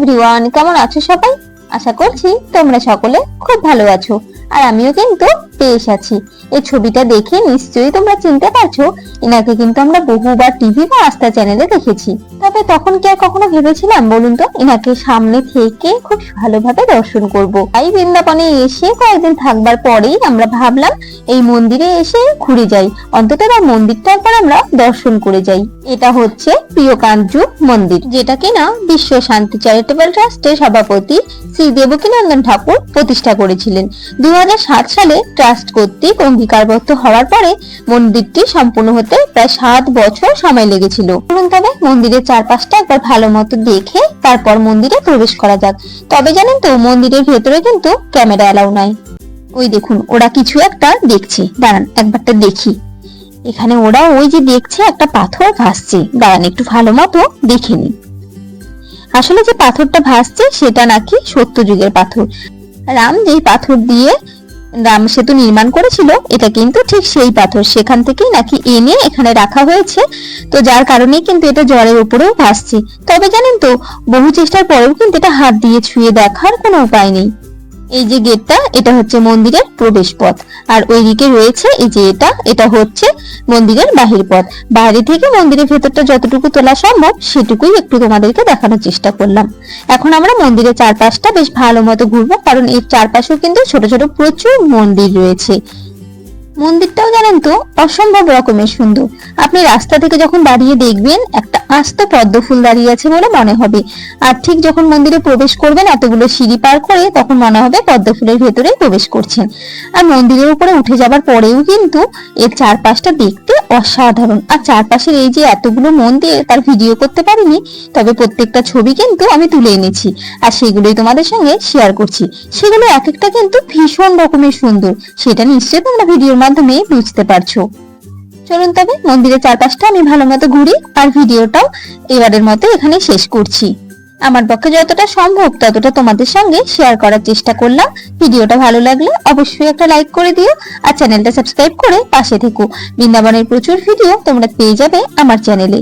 Everyone কেমন আছো সবাই? আশা করছি তোমরা সকলে খুব ভালো আছো। আর আমিও কিন্তু বেশ আছি এই ছবিটা দেখে নিশ্চয়ই তোমরা চিনতে পারছ, এনাকে কিন্তু আমরা বহুবার টিভি বা আস্থা চ্যানেলে দেখেছি। তবে তখন কি আর কখনো ভেবেছিলাম বলুন তো, এনাকে সামনে থেকে খুব ভালোভাবে দর্শন করব। তাই বৃন্দাবনে এসে কয়েকদিন থাকবার পরেই আমরা ভাবলাম এই মন্দিরে এসে ঘুরে যাই। অন্তত মন্দিরটা একবার আমরা দর্শন করে যাই। এটা হচ্ছে প্রিয়কাঞ্জু মন্দির, যেটা কিনা বিশ্ব শান্তি চ্যারিটেবল ট্রাস্টের সভাপতি শ্রী দেবকীনন্দন ঠাকুর প্রতিষ্ঠা করেছিলেন। দু হাজার সাত সালে ট্রাস্ট কর্তৃক অঙ্গীকারবদ্ধ হওয়ার পরে মন্দিরটি সম্পূর্ণ হতে প্রায় সাত বছর সময় লেগেছিল। তবে মন্দিরের চারপাশটা একবার ভালো মতো দেখে তারপর মন্দিরে প্রবেশ করা যাক। তবে জানেন তো, মন্দিরের ভেতরে কিন্তু ক্যামেরা এলাও নাই। ওই দেখুন, ওরা কিছু একটা দেখছে। দাঁড়ান, একবারটা দেখি। এখানে ওরা ওই যে দেখছে একটা পাথর ভাসছে। দাঁড়ান, একটু ভালো মতো দেখে নিন আসলে যে পাথরটা ভাসছে, সেটা নাকি সত্য যুগের পাথর। রাম যেই পাথর দিয়ে রাম সেতু নির্মাণ করেছিল, এটা কিন্তু ঠিক সেই পাথর। সেখান থেকেই নাকি এনে এখানে রাখা হয়েছে। তো যার কারণে কিন্তু এটা জলের উপরেও ভাসছে। তবে জানেন তো, বহু চেষ্টার পরেও কিন্তু এটা হাত দিয়ে ছুঁয়ে দেখার কোনো উপায় নেই। এই যে গেটটা, এটা হচ্ছে মন্দিরের প্রবেশ পথ আর ওই দিকে রয়েছে এই যে এটা এটা হচ্ছে মন্দিরের বাহির পথ। বাইরে থেকে মন্দিরের ভেতরটা যতটুকু তোলা সম্ভব, সেটুকুই একটু তোমাদেরকে দেখানোর চেষ্টা করলাম। এখন আমরা মন্দিরের চারপাশটা বেশ ভালো মতো ঘুরবো, কারণ এর চারপাশেও কিন্তু ছোট ছোট প্রচুর মন্দির রয়েছে। মন্দিরটাও জানেন তো অসম্ভব রকমের সুন্দর। আপনি রাস্তা থেকে যখন দাঁড়িয়ে দেখবেন, একটা আস্ত পদ্ম ফুল দাঁড়িয়ে আছে বলে মনে হবে। আর ঠিক যখন মন্দিরে প্রবেশ করবেন, এতগুলো সিঁড়ি পার করে তখন মনে হবে পদ্ম ফুলের ভেতরে প্রবেশ করছেন। আর মন্দিরের উপরে উঠে যাবার পরেও কিন্তু এর চারপাশটা দেখতে অসাধারণ। আর চারপাশের এই যে এতগুলো মন্দির, তার ভিডিও করতে পারিনি, তবে প্রত্যেকটা ছবি কিন্তু আমি তুলে এনেছি। আর সেগুলোই তোমাদের সঙ্গে শেয়ার করছি। সেগুলো এক একটা কিন্তু ভীষণ রকমের সুন্দর। সেটা নিশ্চয়ই তোমরা ভিডিওর মাধ্যমে বুঝতে পারছ। চলুন তবে মন্দিরের চারপাশটা আমি ভালো মতো ঘুরি আর ভিডিওটাও এবারের মতো এখানে শেষ করছি। আমার পক্ষে যতটা সম্ভব ততটা তোমাদের সঙ্গে শেয়ার করার চেষ্টা করলাম। ভিডিওটা ভালো লাগলে অবশ্যই একটা লাইক করে দিও আর চ্যানেলটা সাবস্ক্রাইব করে পাশে থেকো। বৃন্দাবনের প্রচুর ভিডিও তোমরা পেয়ে যাবে আমার চ্যানেলে